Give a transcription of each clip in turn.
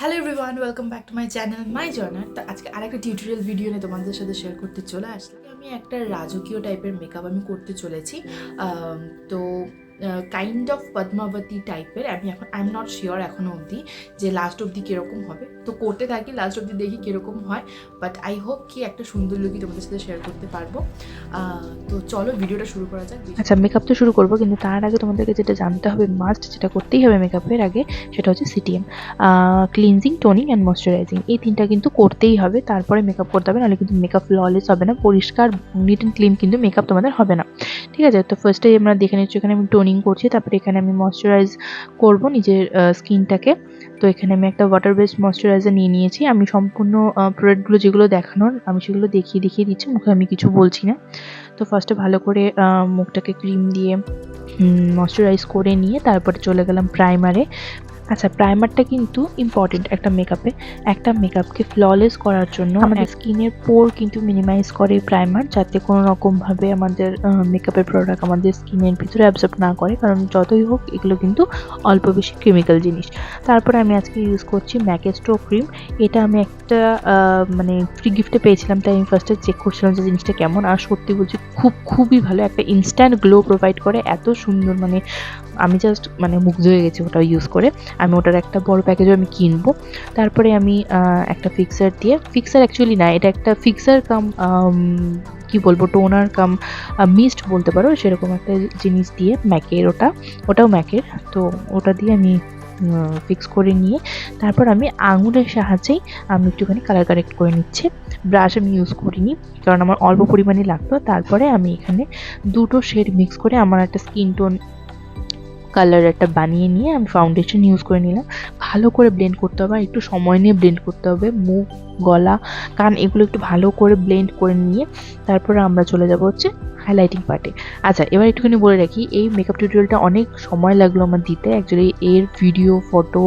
Hello everyone welcome back to my channel my journal তো আজকে আরেকটা টিউটোরিয়াল ভিডিও নিয়ে তোমাদের সাথে শেয়ার করতে চলে আসলাম। আমি একটা রাজকীয় টাইপের মেকআপ আমি করতে চলেছি। তো কাইন্ড অফ পদ্মাবতী টাইপের আমি এখন আই এম নট শিওর এখনও অবধি যে লাস্ট অবধি কীরকম হবে। তো করতে থাকি লাস্ট অবধি দেখি কীরকম হয়। বাট আই হোপ কি একটা সুন্দর লুকই তোমাদের সাথে শেয়ার করতে পারব। তো চলো ভিডিওটা শুরু করা যাক আচ্ছা মেকআপ তো শুরু করব, কিন্তু তার আগে তোমাদেরকে যেটা জানতে হবে মাস্ট যেটা করতেই হবে মেকআপের আগে, সেটা হচ্ছে CTM cleansing toning and moisturizing এই তিনটা কিন্তু করতেই হবে। তারপরে মেকআপ করতে হবে, নাহলে কিন্তু মেকআপ ফ্ললেস হবে না, পরিষ্কার নিট অ্যান্ড ক্লিন কিন্তু মেকআপ তোমাদের হবে না। ঠিক আছে, তো ফার্স্টে আমরা দেখে নিচ্ছি, এখানে আমি টোনিং করছি, তারপরে এখানে আমি ময়শ্চারাইজ করব নিজের স্কিনটাকে তো এখানে আমি একটা ওয়াটার বেসড ময়শ্চারাইজার নিয়ে নিয়েছি। আমি সম্পূর্ণ প্রোডাক্টগুলো যেগুলো দেখানোর, আমি সেগুলো দেখিয়ে দেখিয়ে দিচ্ছি। মুখে আমি কিছু বলছি না। তো ফার্স্টে ভালো করে মুখটাকে ক্রিম দিয়ে ময়শ্চারাইজ করে নিয়ে তারপরে চলে গেলাম প্রাইমারে আচ্ছা প্রাইমারটা কিন্তু ইম্পর্টেন্ট একটা মেকআপে একটা মেকআপকে ফ্ললেস করার জন্য আমাদের স্কিনের পোর কিন্তু মিনিমাইজ করে প্রাইমার যাতে কোনো রকমভাবে আমাদের মেকআপের প্রোডাক্ট আমাদের স্কিনের ভিতরে অ্যাবজর্ব না করে। কারণ যতই হোক এগুলো কিন্তু অল্প বেশি কেমিক্যাল জিনিস। তারপরে আমি আজকে ইউজ করছি ম্যাকেস্টো ক্রিম এটা আমি একটা মানে ফ্রি গিফটে পেয়েছিলাম তাই আমি ফার্স্টে চেক করছিলাম যে জিনিসটা কেমন। আর সত্যি বলছি খুব খুবই ভালো একটা ইনস্ট্যান্ট গ্লো প্রোভাইড করে। এত সুন্দর মানে আমি জাস্ট মানে মুগ্ধ হয়ে গেছি ওটা ইউজ করে। আমি ওটার একটা বড় প্যাকেজও আমি কিনবো। তারপরে আমি একটা ফিক্সার দিয়ে ফিক্সার অ্যাকচুয়ালি না, এটা একটা ফিক্সার কাম কি বলব টোনার কাম মিস্ট বলতে পারো, সেরকম একটা জিনিস দিয়ে ম্যাকের ওটা, ওটাও ম্যাকের। তো ওটা দিয়ে আমি ফিক্স করে নিয়ে, তারপর আমি আঙুলের সাহায্যেই আমি একটুখানি কালার কারেক্ট করে নিচ্ছি। ব্রাশ আমি ইউজ করিনি, কারণ আমার অল্প পরিমাণে লাগতো। তারপরে আমি এখানে দুটো শেড মিক্স করে আমার একটা স্কিন টোন কালার একটা বানিয়ে নিয়ে আমি ফাউন্ডেশন ইউজ করে নিলাম। ভালো করে ব্লেন্ড করতে হবে আর একটু সময় নিয়ে ব্লেন্ড করতে হবে। মুখ, গলা, কান এগুলো একটু ভালো করে ব্লেন্ড করে নিয়ে তারপরে আমরা চলে যাব হচ্ছে হাইলাইটিং পার্টে আচ্ছা এবার একটুখানি বলে রাখি, এই মেকআপ টিউটোরিয়ালটা অনেক সময় লাগল আমার দিতে। অ্যাকচুয়ালি এর ভিডিও ফটো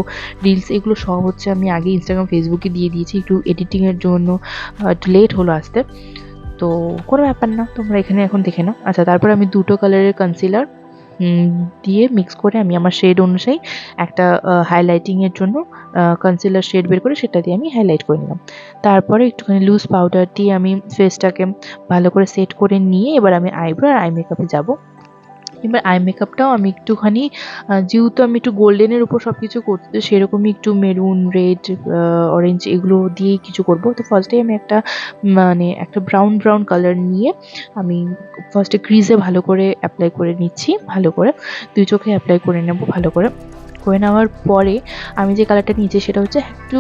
রিলস এগুলো সব হচ্ছে আমি আগে ইনস্টাগ্রাম ফেসবুকে দিয়ে দিয়েছি। একটু এডিটিংয়ের জন্য একটু লেট হলো আসতে। তো কোনো ব্যাপার না, তোমরা এখানে এখন দেখে নাও। আচ্ছা তারপর আমি দুটো কালারের কনসিলার দিয়ে মিক্স করে আমি আমার শেড অনুযায়ী একটা হাইলাইটিংয়ের জন্য কনসিলার শেড বের করে সেটা দিয়ে আমি হাইলাইট করে নিলাম। তারপরে একটুখানি লুজ পাউডার দিয়ে আমি ফেসটাকে ভালো করে সেট করে নিয়ে এবার আমি আইব্রো আর আই মেকআপে যাব। এবার আই মেকআপটাও আমি একটুখানি যেহেতু আমি একটু গোল্ডেনের উপর সব কিছু করতে সেরকমই একটু মেরুন রেড অরেঞ্জ এগুলো দিয়ে কিছু করব। তো ফার্স্টে আমি একটা মানে একটা ব্রাউন ব্রাউন কালার নিয়ে আমি ফার্স্টে ক্রিজে ভালো করে অ্যাপ্লাই করে নিচ্ছি, ভালো করে। দুই চোখে অ্যাপ্লাই করে নেব, ভালো করে। করে নেওয়ার পরে আমি যে কালারটা নিয়েছি সেটা হচ্ছে একটু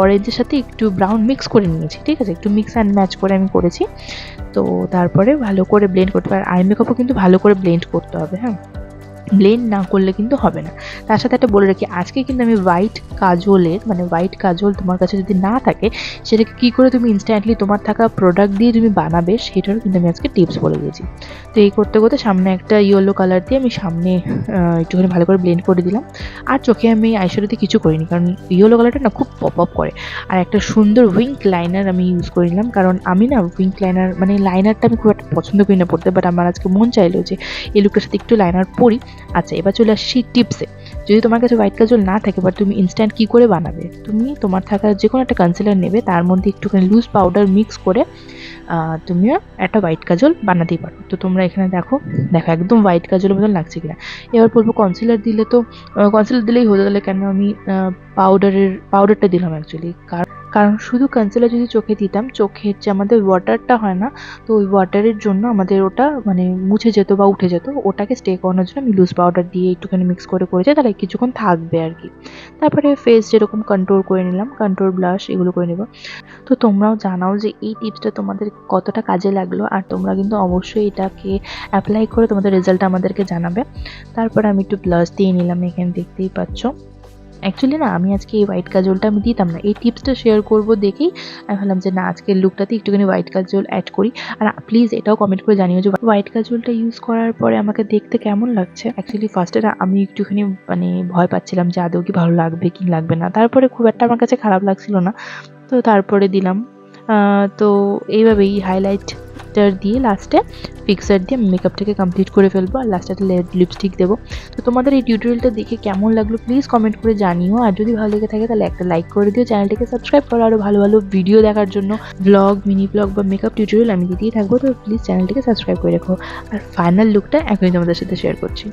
অরেঞ্জের সাথে একটু ব্রাউন মিক্স করে নিয়েছি, ঠিক আছে? একটু মিক্স অ্যান্ড ম্যাচ করে আমি করেছি। তো তারপরে ভালো করে ব্লেন্ড করতে পারে আই মেকআপও কিন্তু ভালো করে ব্লেন্ড করতে হবে হ্যাঁ? ব্লেন্ড না করলে কিন্তু হবে না। তার সাথে একটা বলে রাখি, আজকে কিন্তু আমি হোয়াইট কাজলের মানে হোয়াইট কাজল তোমার কাছে যদি না থাকে, সেটাকে কী করে তুমি ইনস্ট্যান্টলি তোমার থাকা প্রোডাক্ট দিয়ে তুমি বানাবে, সেটারও কিন্তু আমি আজকে টিপস বলে দিয়েছি। তো এই করতে করতে সামনে একটা ইয়েলো কালার দিয়ে আমি সামনে একটুখানি ভালো করে ব্লেন্ড করে দিলাম। আর চোখে আমি আইশ্যাডোতে কিছু করিনি, কারণ ইয়েলো কালারটা না খুব পপ আপ করে। আর একটা সুন্দর উইঙ্ক লাইনার আমি ইউজ করে নিলাম, কারণ আমি না উইঙ্ক লাইনার মানে লাইনারটা আমি খুব একটা পছন্দ করি না পড়তে বাট আমার আজকে মন চাইলো যে এই লুকটার সাথে একটু লাইনার পরি। আচ্ছা এবার চলে আসছি টিপসে যদি তোমার কাছে হোয়াইট কাজল না থাকে বা তুমি ইনস্ট্যান্ট কী করে বানাবে? তুমি তোমার থাকা যে কোনো একটা কনসিলার নেবে, তার মধ্যে একটুখানি লুজ পাউডার মিক্স করে তুমিও একটা হোয়াইট কাজল বানাতেই পারো। তো তোমরা এখানে দেখো দেখো একদম হোয়াইট কাজলের মতন লাগছে কিনা। এবার বলব কনসিলার দিলে তো কনসিলার দিলেই হতো তাহলে কেন? আমি পাউডারের পাউডারটা দিলাম অ্যাকচুয়ালি কারণ শুধু কনসিলার যদি চোখে দিতাম, চোখের যে আমাদের ওয়াটারটা হয় না, তো ওই ওয়াটারের জন্য আমাদের ওটা মানে মুছে যেত বা উঠে যেত। ওটাকে স্টে করানোর জন্য আমি লুজ পাউডার দিয়ে একটুখানি মিক্স করে করেছি, তাহলে কিছুক্ষণ থাকবে আর কি। তারপরে ফেস যেরকম কন্ট্রোল করে নিলাম কন্ট্রোল ব্লাশ এগুলো করে নেব। তো তোমরাও জানাও যে এই টিপসটা তোমাদের কতটা কাজে লাগল, আর তোমরা কিন্তু অবশ্যই এটাকে অ্যাপ্লাই করে তোমাদের রেজাল্ট আমাদেরকে জানাবে। তারপরে আমি একটু ব্লাশ দিয়ে নিলাম, এখানে দেখতেই পাচ্ছ। অ্যাকচুয়ালি না, আমি আজকে এই হোয়াইট কাজলটা আমি দিতাম না। এই টিপসটা শেয়ার করব দেখেই। আমি ভাবলাম যে না, আজকের লুকটাতে একটুখানি হোয়াইট কাজল অ্যাড করি। আর প্লিজ এটাও কমেন্ট করে জানিও যে হোয়াইট কাজলটা ইউজ করার পরে আমাকে দেখতে কেমন লাগছে? অ্যাকচুয়ালি ফার্স্টে না, আমি একটুখানি মানে ভয় পাচ্ছিলাম যে আদৌ কি ভালো লাগবে কি লাগবে না। তারপরে খুব একটা আমার কাছে খারাপ লাগছিল না। তো তারপরে দিলাম। তো এইভাবেই হাইলাইট গ্লিটার দিয়ে লাস্টে ফিক্সার দিয়ে মেকআপটাকে কমপ্লিট করে ফেলব আর লাস্টে একটা লিপস্টিক দেবো। তো তোমাদের এই টিউটোরিয়ালটা দেখে কেমন লাগল প্লিজ কমেন্ট করে জানিও। আর যদি ভালো লেগে থাকে তাহলে একটা লাইক করে দিও। চ্যানেলটাকে সাবস্ক্রাইব করো আরও ভালো ভালো ভিডিও দেখার জন্য। ব্লগ মিনি ব্লগ বা মেকআপ টিউটোরিয়াল আমি দিতেই থাকব। তো প্লিজ চ্যানেলটাকে সাবস্ক্রাইব করে রেখো। আর ফাইনাল লুকটা এখনই তোমাদের সাথে শেয়ার করছি।